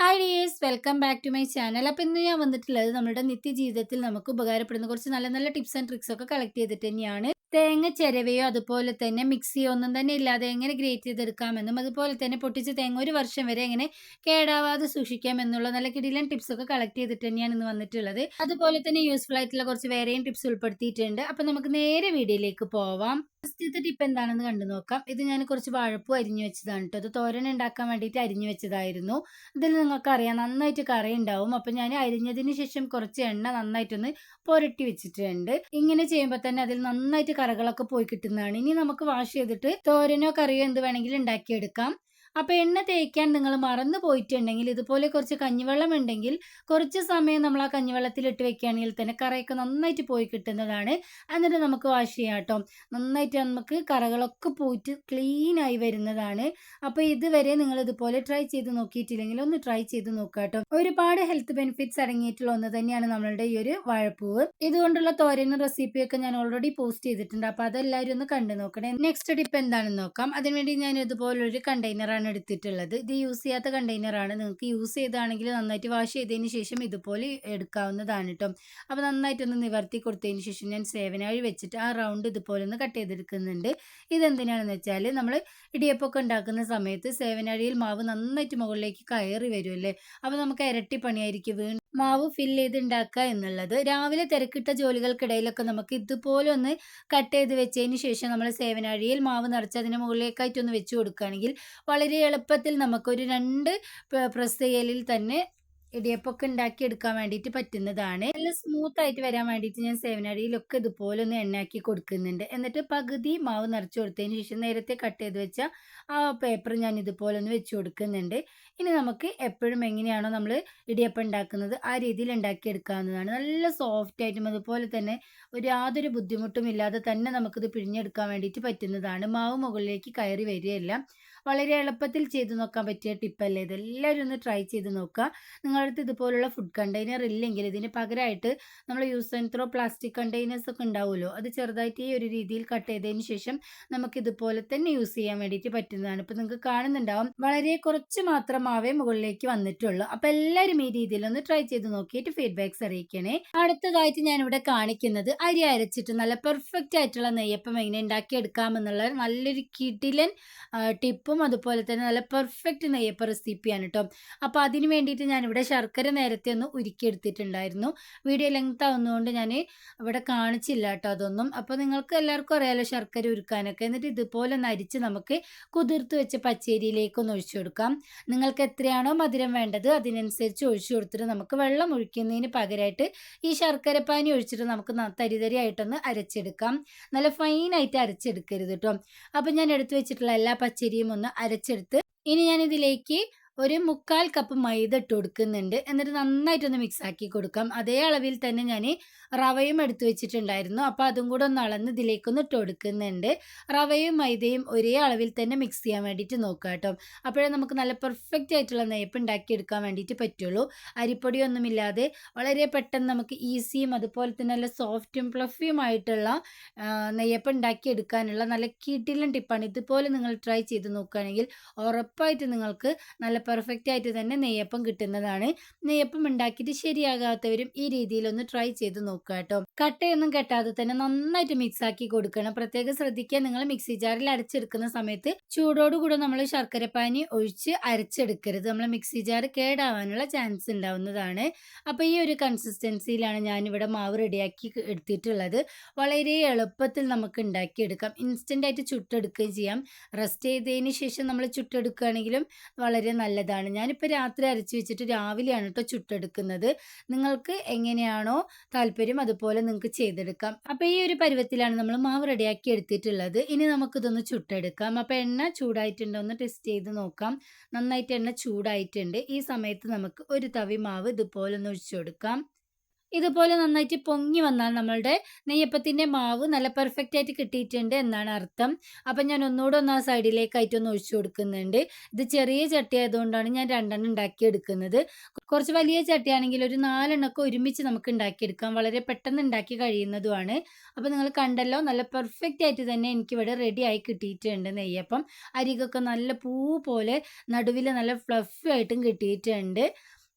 Hi dears welcome back to my channel അപ്പോൾ ഇന്ന് ഞാൻ വന്നിട്ടുള്ളത് നമ്മുടെ നിത്യജീവിതത്തിൽ നമുക്ക് ഉപകാരപ്പെടുന്ന കുറച്ച് നല്ല നല്ല ടിപ്സ് ആൻഡ് ട്രിക്സ് ഒക്കെ കളക്ട് ചെയ്തിട്ട് തന്നെയാണ്. തേങ്ങ ചിരവയോ അതുപോലെ തന്നെ മിക്സിയോ ഒന്നും തന്നെ ഇല്ലാതെ എങ്ങനെ ഗ്രേറ്റ് ചെയ്തെടുക്കാമെന്നും അതുപോലെ തന്നെ പൊട്ടിച്ച തേങ്ങ ഒരു വർഷം വരെ എങ്ങനെ കേടാവാതെ സൂക്ഷിക്കാം എന്നുള്ള നല്ല കിടിലൻ ടിപ്സ് ഒക്കെ കളക്ട് ചെയ്തിട്ട് തന്നെയാണ് ഇന്ന് വന്നിട്ടുള്ളത്. അതുപോലെ തന്നെ യൂസ്ഫുൾ ആയിട്ടുള്ള കുറച്ച് വേറെയും ടിപ്സ് ഉൾപ്പെടുത്തിയിട്ടുണ്ട്. അപ്പം നമുക്ക് നേരെ വീഡിയോയിലേക്ക് പോവാം. ഫസ്റ്റത്തെ ടിപ്പ് എന്താണെന്ന് കണ്ടു നോക്കാം. ഇത് ഞാൻ കുറച്ച് വാഴപ്പൂ അരിഞ്ഞു വെച്ചതാണ് കേട്ടോ അത് തോരൻ ഉണ്ടാക്കാൻ വേണ്ടിയിട്ട് അരിഞ്ഞു വെച്ചതായിരുന്നു. ഇതിൽ നിങ്ങൾക്ക് അറിയാം നന്നായിട്ട് കറി ഉണ്ടാവും. അപ്പം ഞാൻ അരിഞ്ഞതിന് ശേഷം കുറച്ച് എണ്ണ നന്നായിട്ടൊന്ന് പുരട്ടി വെച്ചിട്ടുണ്ട്. ഇങ്ങനെ ചെയ്യുമ്പോൾ തന്നെ അതിൽ നന്നായിട്ട് കറകളൊക്കെ പോയി കിട്ടുന്നതാണ്. ഇനി നമുക്ക് വാഷ് ചെയ്തിട്ട് തോരനോ കറിയോ എന്ത് വേണമെങ്കിലും ഉണ്ടാക്കിയെടുക്കാം. അപ്പോൾ എണ്ണ തേക്കാൻ നിങ്ങൾ മറന്നു പോയിട്ടുണ്ടെങ്കിൽ ഇതുപോലെ കുറച്ച് കഞ്ഞിവെള്ളം ഉണ്ടെങ്കിൽ കുറച്ച് സമയം നമ്മൾ ആ കഞ്ഞിവെള്ളത്തിൽ ഇട്ട് വെക്കുകയാണെങ്കിൽ തന്നെ കറയൊക്കെ നന്നായിട്ട് പോയി കിട്ടുന്നതാണ്. എന്നിട്ട് നമുക്ക് വാഷ് ചെയ്യാം കേട്ടോ. നന്നായിട്ട് നമുക്ക് കറകളൊക്കെ പോയിട്ട് ക്ലീൻ ആയി വരുന്നതാണ്. അപ്പോൾ ഇതുവരെ നിങ്ങൾ ഇതുപോലെ ട്രൈ ചെയ്ത് നോക്കിയിട്ടില്ലെങ്കിൽ ഒന്ന് ട്രൈ ചെയ്ത് നോക്കുക കേട്ടോ. ഒരുപാട് ഹെൽത്ത് ബെനിഫിറ്റ്സ് അടങ്ങിയിട്ടുള്ള ഒന്ന് തന്നെയാണ് നമ്മളുടെ ഈ ഒരു വാഴപ്പൂവ്. ഇതുകൊണ്ടുള്ള തോരനും റെസിപ്പിയൊക്കെ ഞാൻ ഓൾറെഡി പോസ്റ്റ് ചെയ്തിട്ടുണ്ട്. അപ്പോൾ അതെല്ലാവരും ഒന്ന് കണ്ടു നോക്കണേ. നെക്സ്റ്റ് ടിപ്പ് എന്താണെന്ന് നോക്കാം. അതിനുവേണ്ടി ഞാൻ ഇതുപോലൊരു കണ്ടെയ്നറാണ് എടുത്തിട്ടുള്ളത്. ഇത് യൂസ് ചെയ്യാത്ത കണ്ടെയ്നറാണ് നിങ്ങൾക്ക് യൂസ് ചെയ്താണെങ്കിൽ നന്നായിട്ട് വാഷ് ചെയ്തതിന് ശേഷം ഇതുപോലെ എടുക്കാവുന്നതാണ് കേട്ടോ അപ്പോൾ നന്നായിട്ടൊന്ന് നിവർത്തി കൊടുത്തതിന് ശേഷം ഞാൻ സേവനാഴി വെച്ചിട്ട് ആ റൗണ്ട് ഇതുപോലെ ഒന്ന് കട്ട് ചെയ്തെടുക്കുന്നുണ്ട്. ഇതെന്തിനാണെന്ന് വെച്ചാൽ നമ്മൾ ഇടിയപ്പൊക്കെ ഉണ്ടാക്കുന്ന സമയത്ത് സേവനാഴിയിൽ മാവ് നന്നായിട്ട് മുകളിലേക്ക് കയറി വരുമല്ലേ അപ്പോൾ നമുക്ക് ഇരട്ടി പണിയായിരിക്കും. വീണ്ടും മാവ് ഫിൽ ചെയ്ത് ഉണ്ടാക്കുക എന്നുള്ളത്. രാവിലെ തിരക്കിട്ട ജോലികൾക്കിടയിലൊക്കെ നമുക്ക് ഇതുപോലെ ഒന്ന് കട്ട് ചെയ്ത് വെച്ചതിന് ശേഷം നമ്മൾ സേവനാഴിയിൽ മാവ് നിറച്ച് അതിന് മുകളിലേക്കായിട്ടൊന്ന് വെച്ച് കൊടുക്കുകയാണെങ്കിൽ വളരെ എളുപ്പത്തിൽ നമുക്കൊരു രണ്ട് പ്രസ് ചെയ്യലിൽ തന്നെ ഇടിയപ്പൊക്കെ ഉണ്ടാക്കി എടുക്കാൻ വേണ്ടിയിട്ട് പറ്റുന്നതാണ്. നല്ല സ്മൂത്ത് ആയിട്ട് വരാൻ വേണ്ടിയിട്ട് ഞാൻ സേവനടിയിലൊക്കെ ഇതുപോലെ ഒന്ന് എണ്ണയാക്കി കൊടുക്കുന്നുണ്ട്. എന്നിട്ട് പകുതി മാവ് നിറച്ച് കൊടുത്തതിന് ശേഷം നേരത്തെ കട്ട് ചെയ്ത് വെച്ച ആ പേപ്പർ ഞാൻ ഇതുപോലെ ഒന്ന് വെച്ച് കൊടുക്കുന്നുണ്ട്. ഇനി നമുക്ക് എപ്പോഴും എങ്ങനെയാണോ നമ്മൾ ഇടിയപ്പം ഉണ്ടാക്കുന്നത് ആ രീതിയിൽ ഉണ്ടാക്കി ഉണ്ടാക്കിയെടുക്കാവുന്നതാണ് നല്ല സോഫ്റ്റ് ആയിട്ടും അതുപോലെ തന്നെ ഒരു യാതൊരു ബുദ്ധിമുട്ടും ഇല്ലാതെ തന്നെ നമുക്കിത് പിഴിഞ്ഞെടുക്കാൻ വേണ്ടിയിട്ട് പറ്റുന്നതാണ്. മാവ് മുകളിലേക്ക് കയറി വരികയില്ല. വളരെ എളുപ്പത്തിൽ ചെയ്തു നോക്കാൻ പറ്റിയ ടിപ്പല്ലേ ഇത് എല്ലാവരും ഒന്ന് ട്രൈ ചെയ്ത് നോക്കുക. നിങ്ങളുടെ അടുത്ത് ഇതുപോലുള്ള ഫുഡ് കണ്ടെയ്നർ ഇല്ലെങ്കിൽ ഇതിന് പകരമായിട്ട് നമ്മൾ use and throw plastic containers ഒക്കെ ഉണ്ടാവുമല്ലോ. അത് ചെറുതായിട്ട് ഈ ഒരു രീതിയിൽ കട്ട് ചെയ്തതിന് ശേഷം നമുക്ക് ഇതുപോലെ തന്നെ യൂസ് ചെയ്യാൻ വേണ്ടിയിട്ട് പറ്റുന്നതാണ്. ഇപ്പം നിങ്ങൾക്ക് കാണുന്നുണ്ടാവും വളരെ കുറച്ച് മാത്രമാവേ മുകളിലേക്ക് വന്നിട്ടുള്ളൂ. അപ്പം എല്ലാവരും ഈ രീതിയിൽ ഒന്ന് ട്രൈ ചെയ്ത് നോക്കിയിട്ട് ഫീഡ്ബാക്ക്സ് അറിയിക്കണേ. അടുത്തതായിട്ട് ഞാനിവിടെ കാണിക്കുന്നത് അരി അരച്ചിട്ട് നല്ല പെർഫെക്റ്റ് ആയിട്ടുള്ള നെയ്യപ്പം എങ്ങനെ ഉണ്ടാക്കി ഉണ്ടാക്കിയെടുക്കാമെന്നുള്ള നല്ലൊരു കിടിലൻ ടിപ്പും നെയ്യപ്പവും അതുപോലെ തന്നെ നല്ല പെർഫെക്റ്റ് നെയ്യപ്പ റെസിപ്പിയാണ് കേട്ടോ അപ്പോൾ അതിന് വേണ്ടിയിട്ട് ഞാൻ ഞാനിവിടെ ശർക്കര നേരത്തെ ഒന്ന് ഉരുക്കിയെടുത്തിട്ടുണ്ടായിരുന്നു. വീഡിയോ ലെങ്ത് ആവുന്നതുകൊണ്ട് ഞാൻ ഇവിടെ കാണിച്ചില്ല കേട്ടോ അതൊന്നും. അപ്പോൾ നിങ്ങൾക്ക് എല്ലാവർക്കും അറിയാലോ ശർക്കര ഉരുക്കാനൊക്കെ. എന്നിട്ട് ഇതുപോലെ ഒന്ന് അരിച്ച് നമുക്ക് കുതിർത്ത് വെച്ച പച്ചരിയിലേക്കൊന്ന് ഒഴിച്ചു കൊടുക്കാം. നിങ്ങൾക്ക് എത്രയാണോ മധുരം വേണ്ടത് അതിനനുസരിച്ച് ഒഴിച്ചു കൊടുത്തിട്ട് നമുക്ക് വെള്ളം ഒഴിക്കുന്നതിന് പകരമായിട്ട് ഈ ശർക്കര പാനി ഒഴിച്ചിട്ട് നമുക്ക് തരിതരിയായിട്ടൊന്ന് അരച്ചെടുക്കാം. നല്ല ഫൈനായിട്ട് അരച്ചെടുക്കരുത് കേട്ടോ അപ്പം ഞാൻ എടുത്തു വെച്ചിട്ടുള്ള എല്ലാ പച്ചരിയും ഒന്ന് അരച്ചെടുത്ത് ഇനി ഞാൻ ഇതിലേക്ക് ഒരു മുക്കാൽ കപ്പ് മൈദ ഇട്ട് കൊടുക്കുന്നുണ്ട്. എന്നിട്ട് നന്നായിട്ടൊന്ന് മിക്സ് ആക്കി കൊടുക്കാം. അതേ അളവിൽ തന്നെ ഞാൻ റവയും എടുത്തു വെച്ചിട്ടുണ്ടായിരുന്നു. അപ്പോൾ അതും കൂടെ ഒന്ന് അളന്ന് ഇതിലേക്കൊന്ന് ഇട്ട് കൊടുക്കുന്നുണ്ട്. റവയും മൈദയും ഒരേ അളവിൽ തന്നെ മിക്സ് ചെയ്യാൻ വേണ്ടിയിട്ട് നോക്കുക കേട്ടോ അപ്പോഴേ നമുക്ക് നല്ല പെർഫെക്റ്റ് ആയിട്ടുള്ള നെയ്പ്പ് ഉണ്ടാക്കിയെടുക്കാൻ വേണ്ടിയിട്ട് പറ്റുള്ളൂ. അരിപ്പൊടിയൊന്നുമില്ലാതെ വളരെ പെട്ടെന്ന് നമുക്ക് ഈസിയും അതുപോലെ തന്നെ നല്ല സോഫ്റ്റും ഫ്ലഫിയും ആയിട്ടുള്ള നെയ്യപ്പ് ഉണ്ടാക്കിയെടുക്കാനുള്ള നല്ല കിടിലൻ ടിപ്പാണ് ഇതുപോലെ നിങ്ങൾ ട്രൈ ചെയ്ത് നോക്കുകയാണെങ്കിൽ ഉറപ്പായിട്ട് നിങ്ങൾക്ക് നല്ല പെർഫെക്റ്റ് ആയിട്ട് തന്നെ നെയ്യപ്പം കിട്ടുന്നതാണ്. നെയ്യപ്പം ഉണ്ടാക്കിയിട്ട് ശരിയാകാത്തവരും ഈ രീതിയിലൊന്ന് ട്രൈ ചെയ്ത് നോക്കുക കേട്ടോ. കട്ടയൊന്നും കെട്ടാതെ തന്നെ നന്നായിട്ട് മിക്സ് ആക്കി കൊടുക്കണം. പ്രത്യേകം ശ്രദ്ധിക്കുക. നിങ്ങൾ മിക്സി ജാറിൽ അരച്ചെടുക്കുന്ന സമയത്ത് ചൂടോടുകൂടെ നമ്മൾ ശർക്കരപ്പാനി ഒഴിച്ച് അരച്ചെടുക്കരുത്. നമ്മൾ മിക്സി ജാർ കേടാവാനുള്ള ചാൻസ് ഉണ്ടാവുന്നതാണ്. അപ്പോൾ ഈ ഒരു കൺസിസ്റ്റൻസിയിലാണ് ഞാനിവിടെ മാവ് റെഡിയാക്കി എടുത്തിട്ടുള്ളത്. വളരെ എളുപ്പത്തിൽ നമുക്ക് ഉണ്ടാക്കിയെടുക്കാം. ഇൻസ്റ്റന്റ് ആയിട്ട് ചുട്ടെടുക്കുകയും ചെയ്യാം. റെസ്റ്റ് ചെയ്തതിന് ശേഷം നമ്മൾ ചുട്ടെടുക്കുകയാണെങ്കിലും വളരെ നല്ലതാണ്. ഞാനിപ്പോൾ രാത്രി അരച്ച് വെച്ചിട്ട് രാവിലെയാണ് കേട്ടോ ചുട്ടെടുക്കുന്നത്. നിങ്ങൾക്ക് എങ്ങനെയാണോ താല്പര്യം അതുപോലെ നിങ്ങൾക്ക് ചെയ്തെടുക്കാം. അപ്പോൾ ഈ ഒരു പരുവത്തിലാണ് നമ്മൾ മാവ് റെഡിയാക്കി എടുത്തിട്ടുള്ളത്. ഇനി നമുക്കിതൊന്ന് ചുട്ടെടുക്കാം. അപ്പോൾ എണ്ണ ചൂടായിട്ടുണ്ടോ ഒന്ന് ടെസ്റ്റ് ചെയ്ത് നോക്കാം. നന്നായിട്ട് എണ്ണ ചൂടായിട്ടുണ്ട്. ഈ സമയത്ത് നമുക്ക് ഒരു തവി മാവ് ഇതുപോലെ ഒന്ന് ഒഴിച്ചു കൊടുക്കാം. ഇതുപോലെ നന്നായിട്ട് പൊങ്ങി വന്നാൽ നമ്മളുടെ നെയ്യപ്പത്തിന്റെ മാവ് നല്ല പെർഫെക്റ്റ് ആയിട്ട് കിട്ടിയിട്ടുണ്ട് എന്നാണ് അർത്ഥം. അപ്പം ഞാൻ ഒന്നുകൂടെ ഒന്ന് ആ സൈഡിലേക്കായിട്ട് ഒന്ന് ഒഴിച്ചു കൊടുക്കുന്നുണ്ട്. ഇത് ചെറിയ ചട്ടി ആയതുകൊണ്ടാണ് ഞാൻ രണ്ടെണ്ണം ഉണ്ടാക്കിയെടുക്കുന്നത്. കുറച്ച് വലിയ ചട്ടിയാണെങ്കിൽ ഒരു നാലെണ്ണമൊക്കെ ഒരുമിച്ച് നമുക്ക് ഉണ്ടാക്കിയെടുക്കാം. വളരെ പെട്ടെന്ന് ഉണ്ടാക്കി കഴിയുന്നതുമാണ്. അപ്പോൾ നിങ്ങൾ കണ്ടല്ലോ നല്ല പെർഫെക്റ്റ് ആയിട്ട് തന്നെ എനിക്കിവിടെ റെഡി ആയി കിട്ടിയിട്ടുണ്ട് നെയ്യപ്പം. അരികൊക്കെ നല്ല പൂ പോലെ നടുവിൽ നല്ല ഫ്ലഫി ആയിട്ടും കിട്ടിയിട്ടുണ്ട്.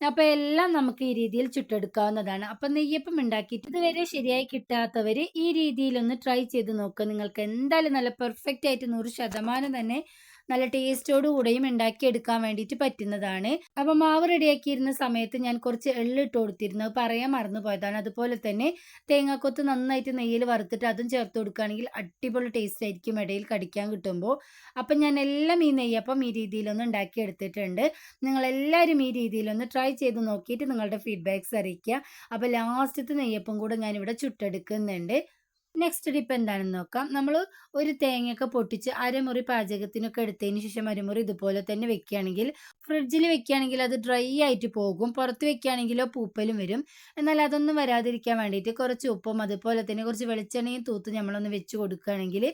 അപ്പോൾ എല്ലാം നമുക്ക് ഈ രീതിയിൽ ചുട്ടെടുക്കാവുന്നതാണ്. അപ്പോൾ നെയ്യപ്പം ഉണ്ടാക്കിയിട്ട് ഇതുവരെ ശരിയായി കിട്ടാത്തവർ ഈ രീതിയിൽ ഒന്ന് ട്രൈ ചെയ്ത് നോക്കുക നിങ്ങൾക്ക് എന്തായാലും നല്ല പെർഫെക്റ്റ് ആയിട്ട് നൂറ് ശതമാനം തന്നെ നല്ല ടേസ്റ്റോടു കൂടെയും ഉണ്ടാക്കിയെടുക്കാൻ വേണ്ടിയിട്ട് പറ്റുന്നതാണ്. അപ്പം മാവ് റെഡിയാക്കിയിരുന്ന സമയത്ത് ഞാൻ കുറച്ച് എള്ളിട്ട് കൊടുത്തിരുന്നു. പറയാൻ മറന്നു പോയതാണ്. അതുപോലെ തന്നെ തേങ്ങാക്കൊത്ത് നന്നായിട്ട് നെയ്യിൽ വറുത്തിട്ട് അതും ചേർത്ത് കൊടുക്കുകയാണെങ്കിൽ അടിപൊളി ടേസ്റ്റ് ആയിരിക്കും ഇടയിൽ കടിക്കാൻ കിട്ടുമ്പോൾ. അപ്പം ഞാൻ എല്ലാം ഈ നെയ്യപ്പം ഈ രീതിയിലൊന്നും രീതിയിലൊന്ന് ഉണ്ടാക്കിയെടുത്തിട്ടുണ്ട്. നിങ്ങളെല്ലാവരും ഈ രീതിയിലൊന്ന് ട്രൈ ചെയ്ത് നോക്കിയിട്ട് നിങ്ങളുടെ ഫീഡ്ബാക്ക്സ് അറിയിക്കുക. അപ്പോൾ ലാസ്റ്റത്തെ നെയ്യപ്പം കൂടെ ഞാനിവിടെ ചുട്ടെടുക്കുന്നുണ്ട്. നെക്സ്റ്റ് ടിപ്പ് എന്താണെന്ന് നോക്കാം. നമ്മൾ ഒരു തേങ്ങയൊക്കെ പൊട്ടിച്ച് അരമുറി പാചകത്തിനൊക്കെ എടുത്തതിന് ശേഷം അരമുറി ഇതുപോലെ തന്നെ വെക്കുകയാണെങ്കിൽ ഫ്രിഡ്ജിൽ വെക്കുകയാണെങ്കിൽ അത് ഡ്രൈ ആയിട്ട് പോകും. പുറത്ത് വെക്കുകയാണെങ്കിലോ പൂപ്പലും വരും. എന്നാൽ അതൊന്നും വരാതിരിക്കാൻ വേണ്ടിയിട്ട് കുറച്ച് ഉപ്പും അതുപോലെ തന്നെ കുറച്ച് വെളിച്ചെണ്ണയും തൂത്ത് നമ്മളൊന്ന് വെച്ച് കൊടുക്കുകയാണെങ്കിൽ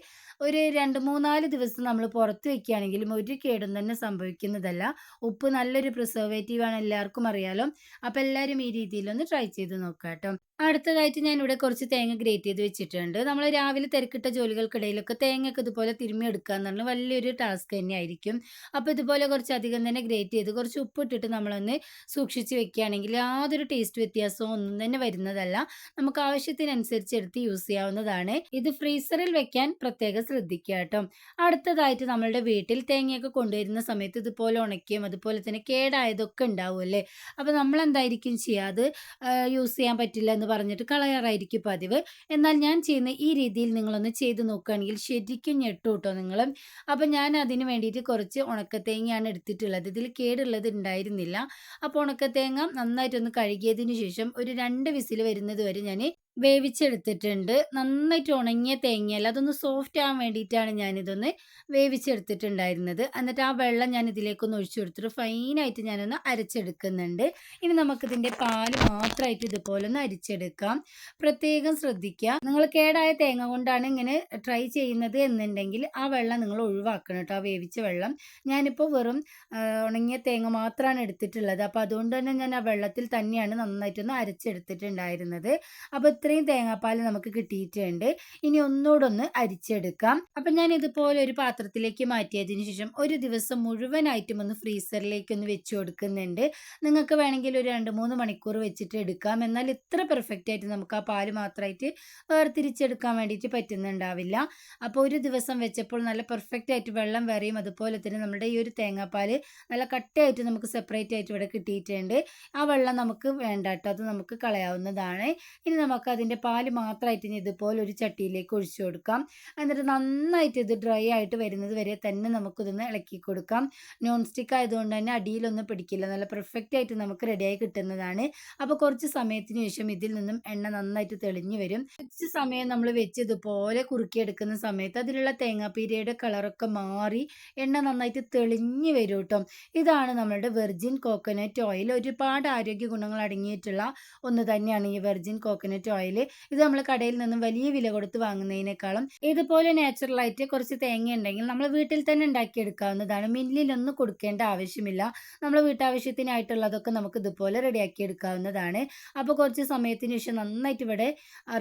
ഒരു രണ്ട് മൂന്നാൽ ദിവസം നമ്മൾ പുറത്ത് വെക്കുകയാണെങ്കിലും ഒരു കേടും തന്നെ സംഭവിക്കുന്നതല്ല. ഉപ്പ് നല്ലൊരു പ്രിസർവേറ്റീവ് ആണ് എല്ലാവർക്കും അറിയാലോ. അപ്പോൾ എല്ലാവരും ഈ രീതിയിലൊന്ന് ട്രൈ ചെയ്ത് നോക്കാം കേട്ടോ അടുത്തതായിട്ട് ഞാൻ ഇവിടെ കുറച്ച് തേങ്ങ ഗ്രേറ്റ് ചെയ്ത് വെച്ചിട്ടുണ്ട്. നമ്മൾ രാവിലെ തിരക്കിട്ട ജോലികൾക്കിടയിലൊക്കെ തേങ്ങയൊക്കെ ഇതുപോലെ തിരുമ്മി എടുക്കുക എന്നുള്ള വലിയൊരു ടാസ്ക് തന്നെയായിരിക്കും. അപ്പോൾ ഇതുപോലെ കുറച്ച് അധികം തന്നെ ഗ്രേറ്റ് ചെയ്ത് കുറച്ച് ഉപ്പിട്ടിട്ട് നമ്മളൊന്ന് സൂക്ഷിച്ച് വെക്കുകയാണെങ്കിൽ യാതൊരു ടേസ്റ്റ് വ്യത്യാസവും ഒന്നും തന്നെ വരുന്നതല്ല. നമുക്ക് ആവശ്യത്തിനനുസരിച്ച് എടുത്ത് യൂസ് ചെയ്യാവുന്നതാണ്. ഇത് ഫ്രീസറിൽ വെക്കാൻ പ്രത്യേകം ശ്രദ്ധിക്കുക കേട്ടോ. അടുത്തതായിട്ട് നമ്മളുടെ വീട്ടിൽ തേങ്ങയൊക്കെ കൊണ്ടുവരുന്ന സമയത്ത് ഇതുപോലെ ഉണക്കിയും അതുപോലെ തന്നെ കേടായതൊക്കെ ഉണ്ടാവുമല്ലേ? അപ്പോൾ നമ്മൾ എന്തായിരിക്കും യൂസ് ചെയ്യാൻ പറ്റില്ല എന്ന് പറഞ്ഞിട്ട് കളയാറായിരിക്കും പതിവ്. എന്നാൽ ഞാൻ ചെയ്യുന്ന ഈ രീതിയിൽ നിങ്ങളൊന്ന് ചെയ്ത് നോക്കുകയാണെങ്കിൽ ശരിക്കും ഞെട്ടു കേട്ടോ നിങ്ങൾ അപ്പം ഞാൻ അതിന് വേണ്ടിയിട്ട് കുറച്ച് ഉണക്കത്തേങ്ങയാണ് എടുത്തിട്ടുള്ളത്. ഇതിൽ കേടുള്ളത് ഉണ്ടായിരുന്നില്ല. അപ്പോൾ ഉണക്കത്തേങ്ങ നന്നായിട്ടൊന്ന് കഴുകിയതിന് ശേഷം ഒരു രണ്ട് വിസിൽ വരുന്നത് വരെ ഞാൻ വേവിച്ചെടുത്തിട്ടുണ്ട്. നന്നായിട്ട് ഉണങ്ങിയ തേങ്ങയല്ല അതൊന്ന് സോഫ്റ്റ് ആവാൻ വേണ്ടിയിട്ടാണ് ഞാനിതൊന്ന് വേവിച്ചെടുത്തിട്ടുണ്ടായിരുന്നത്. എന്നിട്ട് ആ വെള്ളം ഞാൻ ഇതിലേക്കൊന്ന് ഒഴിച്ചു കൊടുത്തിട്ട് ഫൈനായിട്ട് ഞാനൊന്ന് അരച്ചെടുക്കുന്നുണ്ട്. ഇനി നമുക്കിതിന്റെ പാൽ മാത്രമായിട്ട് ഇതുപോലെ ഒന്ന് അരിച്ചെടുക്കാം. പ്രത്യേകം ശ്രദ്ധിക്കുക. നിങ്ങൾ കേടായ തേങ്ങ കൊണ്ടാണ് ഇങ്ങനെ ട്രൈ ചെയ്യുന്നത് എന്നുണ്ടെങ്കിൽ ആ വെള്ളം നിങ്ങൾ ഒഴിവാക്കണം കേട്ടോ ആ വേവിച്ച വെള്ളം. ഞാനിപ്പോൾ വെറും ഉണങ്ങിയ തേങ്ങ മാത്രമാണ് എടുത്തിട്ടുള്ളത്. അപ്പോൾ അതുകൊണ്ട് തന്നെ ഞാൻ ആ വെള്ളത്തിൽ തന്നെയാണ് നന്നായിട്ടൊന്ന് അരച്ചെടുത്തിട്ടുണ്ടായിരുന്നത്. അപ്പോൾ ഇത്രയും തേങ്ങാപ്പാൽ നമുക്ക് കിട്ടിയിട്ടുണ്ട്. ഇനി ഒന്നോടൊന്ന് അരിച്ചെടുക്കാം. അപ്പം ഞാൻ ഇതുപോലെ ഒരു പാത്രത്തിലേക്ക് മാറ്റിയതിന് ശേഷം ഒരു ദിവസം മുഴുവനായിട്ടും ഒന്ന് ഫ്രീസറിലേക്ക് ഒന്ന് വെച്ച് കൊടുക്കുന്നുണ്ട്. നിങ്ങൾക്ക് വേണമെങ്കിൽ ഒരു രണ്ട് മൂന്ന് മണിക്കൂർ വെച്ചിട്ട് എടുക്കാം. എന്നാൽ ഇത്ര പെർഫെക്റ്റ് ആയിട്ട് നമുക്ക് ആ പാൽ മാത്രമായിട്ട് വേർതിരിച്ചെടുക്കാൻ വേണ്ടിയിട്ട് പറ്റുന്നുണ്ടാവില്ല. അപ്പോൾ ഒരു ദിവസം വെച്ചപ്പോൾ നല്ല പെർഫെക്റ്റ് ആയിട്ട് വെള്ളം വേറെയും അതുപോലെ തന്നെ നമ്മുടെ ഈ ഒരു തേങ്ങാപ്പാൽ നല്ല കട്ടയായിട്ട് നമുക്ക് സെപ്പറേറ്റ് ആയിട്ട് ഇവിടെ കിട്ടിയിട്ടുണ്ട്. ആ വെള്ളം നമുക്ക് വേണ്ട കേട്ടോ. അത് നമുക്ക് കളയാവുന്നതാണ്. ഇനി നമുക്ക് അതിന്റെ പാൽ മാത്രമായിട്ട് ഇനി ഇതുപോലെ ഒരു ചട്ടിയിലേക്ക് ഒഴിച്ചു കൊടുക്കാം. എന്നിട്ട് നന്നായിട്ട് ഇത് ഡ്രൈ ആയിട്ട് വരുന്നത് വരെ തന്നെ നമുക്കിതൊന്ന് ഇളക്കി കൊടുക്കാം. നോൺ സ്റ്റിക്ക് ആയതുകൊണ്ട് തന്നെ അടിയിലൊന്നും പിടിക്കില്ല. നല്ല പെർഫെക്റ്റ് ആയിട്ട് നമുക്ക് റെഡിയായി കിട്ടുന്നതാണ്. അപ്പോൾ കുറച്ച് സമയത്തിന് ശേഷം ഇതിൽ നിന്നും എണ്ണ നന്നായിട്ട് തെളിഞ്ഞു വരും. കുറച്ച് സമയം നമ്മൾ വെച്ച് ഇതുപോലെ കുറുക്കിയെടുക്കുന്ന സമയത്ത് അതിലുള്ള തേങ്ങാപ്പീരയുടെ കളറൊക്കെ മാറി എണ്ണ നന്നായിട്ട് തെളിഞ്ഞു വരും കേട്ടോ ഇതാണ് നമ്മളുടെ വെർജിൻ കോക്കനട്ട് ഓയിൽ ഒരുപാട് ആരോഗ്യ ഗുണങ്ങൾ അടങ്ങിയിട്ടുള്ള ഒന്ന് തന്നെയാണ് ഈ വെർജിൻ കോക്കനട്ട് ഓയിൽ ഇത് നമ്മൾ കടയിൽ നിന്നും വലിയ വില കൊടുത്ത് വാങ്ങുന്നതിനേക്കാളും ഇതുപോലെ നാച്ചുറലായിട്ട് കുറച്ച് തേങ്ങ ഉണ്ടെങ്കിൽ നമ്മൾ വീട്ടിൽ തന്നെ ഉണ്ടാക്കിയെടുക്കാവുന്നതാണ്. മില്ലിലൊന്നും കൊടുക്കേണ്ട ആവശ്യമില്ല. നമ്മൾ വീട്ടാവശ്യത്തിനായിട്ടുള്ളതൊക്കെ നമുക്ക് ഇതുപോലെ റെഡിയാക്കി എടുക്കാവുന്നതാണ് അപ്പോൾ കുറച്ച് സമയത്തിന് ശേഷം നന്നായിട്ട് ഇവിടെ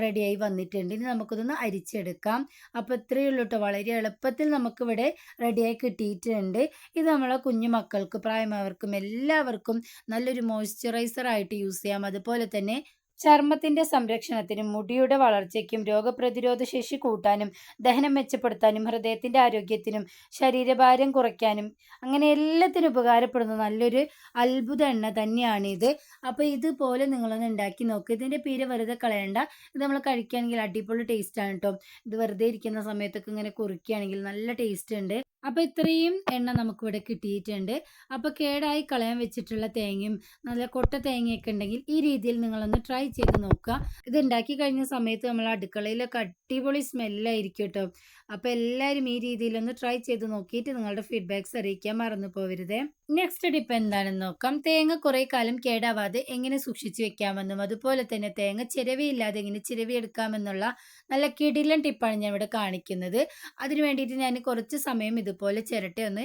റെഡിയായി വന്നിട്ടുണ്ട്. ഇനി നമുക്കിതൊന്ന് അരിച്ചെടുക്കാം. അപ്പോൾ ഇത്രയേ ഉള്ളൂ കേട്ടോ വളരെ എളുപ്പത്തിൽ നമുക്കിവിടെ റെഡിയായി കിട്ടിയിട്ടുണ്ട്. ഇത് നമ്മളെ കുഞ്ഞു മക്കൾക്ക് പ്രായമായവർക്കും എല്ലാവർക്കും നല്ലൊരു മോയ്സ്ചറൈസർ ആയിട്ട് യൂസ് ചെയ്യാം. അതുപോലെ തന്നെ ചർമ്മത്തിന്റെ സംരക്ഷണത്തിനും മുടിയുടെ വളർച്ചയ്ക്കും രോഗപ്രതിരോധ ശേഷി കൂട്ടാനും ദഹനം മെച്ചപ്പെടുത്താനും ഹൃദയത്തിന്റെ ആരോഗ്യത്തിനും ശരീരഭാരം കുറയ്ക്കാനും അങ്ങനെ എല്ലാത്തിനും ഉപകാരപ്പെടുന്ന നല്ലൊരു അത്ഭുത എണ്ണ തന്നെയാണ് ഇത് അപ്പോൾ ഇതുപോലെ നിങ്ങളൊന്ന് ഉണ്ടാക്കി നോക്കുക ഇതിന്റെ പീര വെറുതെ കളയണ്ട. ഇത് നമ്മൾ കഴിക്കുകയാണെങ്കിൽ അടിപൊളി ടേസ്റ്റാണ് കേട്ടോ ഇത് വെറുതെ ഇരിക്കുന്ന സമയത്തൊക്കെ ഇങ്ങനെ കുറിക്കുകയാണെങ്കിൽ നല്ല ടേസ്റ്റ് ഉണ്ട്. അപ്പോൾ ഇത്രയും എണ്ണ നമുക്കിവിടെ കിട്ടിയിട്ടുണ്ട്. അപ്പോൾ കേടായി കളയാൻ വെച്ചിട്ടുള്ള തേങ്ങയും നല്ല കൊട്ട തേങ്ങയൊക്കെ ഉണ്ടെങ്കിൽ ഈ രീതിയിൽ നിങ്ങളൊന്ന് ട്രൈ ചെയ്ത് നോക്കുക. ഇത് ഉണ്ടാക്കി കഴിഞ്ഞ സമയത്ത് നമ്മൾ അടുക്കളയിലൊക്കെ അടിപൊളി സ്മെല്ലായിരിക്കും കേട്ടോ അപ്പോൾ എല്ലാവരും ഈ രീതിയിലൊന്ന് ട്രൈ ചെയ്ത് നോക്കിയിട്ട് നിങ്ങളുടെ ഫീഡ്ബാക്ക്സ് അറിയിക്കാൻ മറന്നു പോകരുതേ നെക്സ്റ്റ് ടിപ്പ് എന്താണെന്ന് നോക്കാം. തേങ്ങ കുറേ കാലം കേടാവാതെ എങ്ങനെ സൂക്ഷിച്ചു വെക്കാമെന്നും അതുപോലെ തന്നെ തേങ്ങ ചിരവിയില്ലാതെ എങ്ങനെ ചിരവി എടുക്കാമെന്നുള്ള നല്ല കിടിലൻ ടിപ്പാണ് ഞാൻ ഇവിടെ കാണിക്കുന്നത്. അതിന് വേണ്ടിയിട്ട് ഞാൻ കുറച്ച് സമയം ഇതുപോലെ ചിരട്ട ഒന്ന്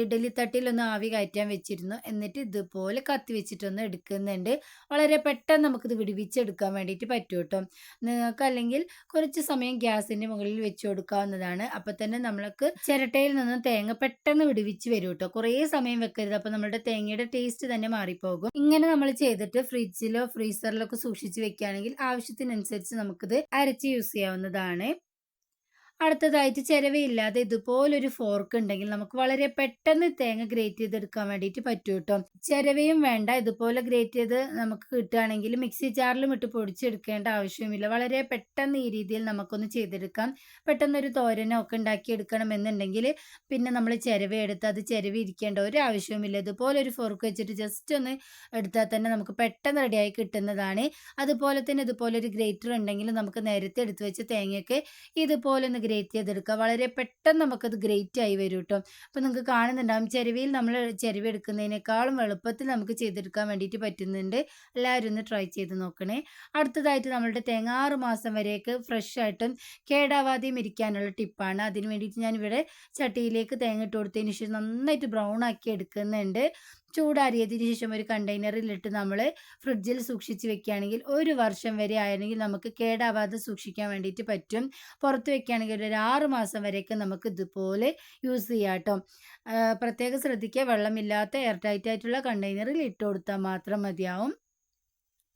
ഇഡലി തട്ടിലൊന്ന് ആവി കയറ്റാൻ വെച്ചിരുന്നു. എന്നിട്ട് ഇതുപോലെ കത്തി വെച്ചിട്ടൊന്ന് എടുക്കുന്നുണ്ട്. വളരെ പെട്ടെന്ന് നമുക്കിത് വിടുവിച്ചെടുക്കാൻ വേണ്ടിയിട്ട് പറ്റും കേട്ടോ നിങ്ങൾക്ക് അല്ലെങ്കിൽ കുറച്ച് സമയം ഗ്യാസിന്റെ മുകളിൽ വെച്ച് കൊടുക്കാവുന്നതാണ്. അപ്പം തന്നെ നമ്മൾക്ക് ചിരട്ടയിൽ നിന്ന് തേങ്ങ പെട്ടെന്ന് വിടുവിച്ച് വരും കേട്ടോ കുറേ സമയം വെക്കരുത്. അപ്പോൾ നമ്മുടെ തേങ്ങയുടെ ടേസ്റ്റ് തന്നെ മാറിപ്പോകും. ഇങ്ങനെ നമ്മൾ ചെയ്തിട്ട് ഫ്രിഡ്ജിലോ ഫ്രീസറിലോ ഒക്കെ സൂക്ഷിച്ച് വെക്കുകയാണെങ്കിൽ ആവശ്യത്തിനനുസരിച്ച് നമുക്കിത് അരച്ച് യൂസ് ചെയ്യാവുന്നതാണ്. അടുത്തതായിട്ട് ചിരവയില്ലാതെ ഇതുപോലൊരു ഫോർക്ക് ഉണ്ടെങ്കിൽ നമുക്ക് വളരെ പെട്ടെന്ന് തേങ്ങ ഗ്രേറ്റ് ചെയ്തെടുക്കാൻ വേണ്ടിയിട്ട് പറ്റും കേട്ടോ ചിരവയും വേണ്ട ഇതുപോലെ ഗ്രേറ്റ് ചെയ്ത് നമുക്ക് കിട്ടുകയാണെങ്കിൽ മിക്സി ജാറിലും ഇട്ട് പൊടിച്ചെടുക്കേണ്ട ആവശ്യമില്ല വളരെ പെട്ടെന്ന് ഈ രീതിയിൽ നമുക്കൊന്ന് ചെയ്തെടുക്കാം. പെട്ടെന്നൊരു തോരനോ ഒക്കെ ഉണ്ടാക്കി എടുക്കണം എന്നുണ്ടെങ്കിൽ പിന്നെ നമ്മൾ ചിരവ എടുത്ത് അത് ചിരവി ഇരിക്കേണ്ട ഒരു ആവശ്യവുമില്ല. ഇതുപോലെ ഒരു ഫോർക്ക് വെച്ചിട്ട് ജസ്റ്റ് ഒന്ന് എടുത്താൽ തന്നെ നമുക്ക് പെട്ടെന്ന് റെഡിയായി കിട്ടുന്നതാണ്. അതുപോലെ തന്നെ ഇതുപോലെ ഒരു ഗ്രേറ്റർ ഉണ്ടെങ്കിൽ നമുക്ക് നേരത്തെ എടുത്ത് വെച്ച തേങ്ങയൊക്കെ ഇതുപോലെ ഒന്ന് ഗ്രേറ്റ് ചെയ്തെടുക്കുക. വളരെ പെട്ടെന്ന് നമുക്കത് ഗ്രേറ്റ് ആയി വരും കേട്ടോ അപ്പോൾ നിങ്ങൾക്ക് കാണുന്നുണ്ടാവും. ചെരുവിയിൽ നമ്മൾ ചെരുവ് എടുക്കുന്നതിനേക്കാളും എളുപ്പത്തിൽ നമുക്ക് ചെയ്തെടുക്കാൻ വേണ്ടിയിട്ട് പറ്റുന്നുണ്ട്. എല്ലാവരും ഒന്ന് ട്രൈ ചെയ്ത് നോക്കണേ. അടുത്തതായിട്ട് നമ്മളുടെ തേങ്ങ ആറ് മാസം വരെയൊക്കെ ഫ്രഷ് ആയിട്ടും കേടാവാതെയും ഇരിക്കാനുള്ള ടിപ്പാണ് അതിന് വേണ്ടിയിട്ട് ഞാനിവിടെ ചട്ടിയിലേക്ക് തേങ്ങ ഇട്ട് കൊടുത്തതിന് ശേഷം നന്നായിട്ട് ബ്രൗൺ ആക്കി എടുക്കുന്നുണ്ട്. ചൂടാറിയതിന് ശേഷം ഒരു കണ്ടെയ്നറിലിട്ട് നമ്മൾ ഫ്രിഡ്ജിൽ സൂക്ഷിച്ച് വെക്കുകയാണെങ്കിൽ ഒരു വർഷം വരെ ആയിരുന്നെങ്കിൽ നമുക്ക് കേടാവാതെ സൂക്ഷിക്കാൻ വേണ്ടിയിട്ട് പറ്റും. പുറത്ത് വെക്കുകയാണെങ്കിൽ ഒരു ആറ് മാസം വരെയൊക്കെ നമുക്ക് ഇതുപോലെ യൂസ് ചെയ്യാം കേട്ടോ. പ്രത്യേകം ശ്രദ്ധിക്കുക. വെള്ളമില്ലാത്ത എയർ ടൈറ്റ് ആയിട്ടുള്ള കണ്ടെയ്നറിൽ ഇട്ട് കൊടുത്താൽ മാത്രം മതിയാവും.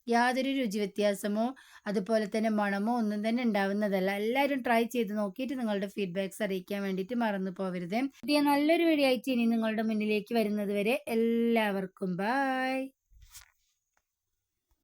യാതൊരു രുചി വ്യത്യാസമോ അതുപോലെ തന്നെ മണമോ ഒന്നും തന്നെ ഉണ്ടാവുന്നതല്ല. എല്ലാവരും ട്രൈ ചെയ്ത് നോക്കിയിട്ട് നിങ്ങളുടെ ഫീഡ്ബാക്ക്സ് അറിയിക്കാൻ വേണ്ടിയിട്ട് മറന്നു പോകരുത് പുതിയ നല്ലൊരു വീഡിയോ ആയിട്ട് ഇനി നിങ്ങളുടെ മുന്നിലേക്ക് വരുന്നത് വരെ എല്ലാവർക്കും ബായ്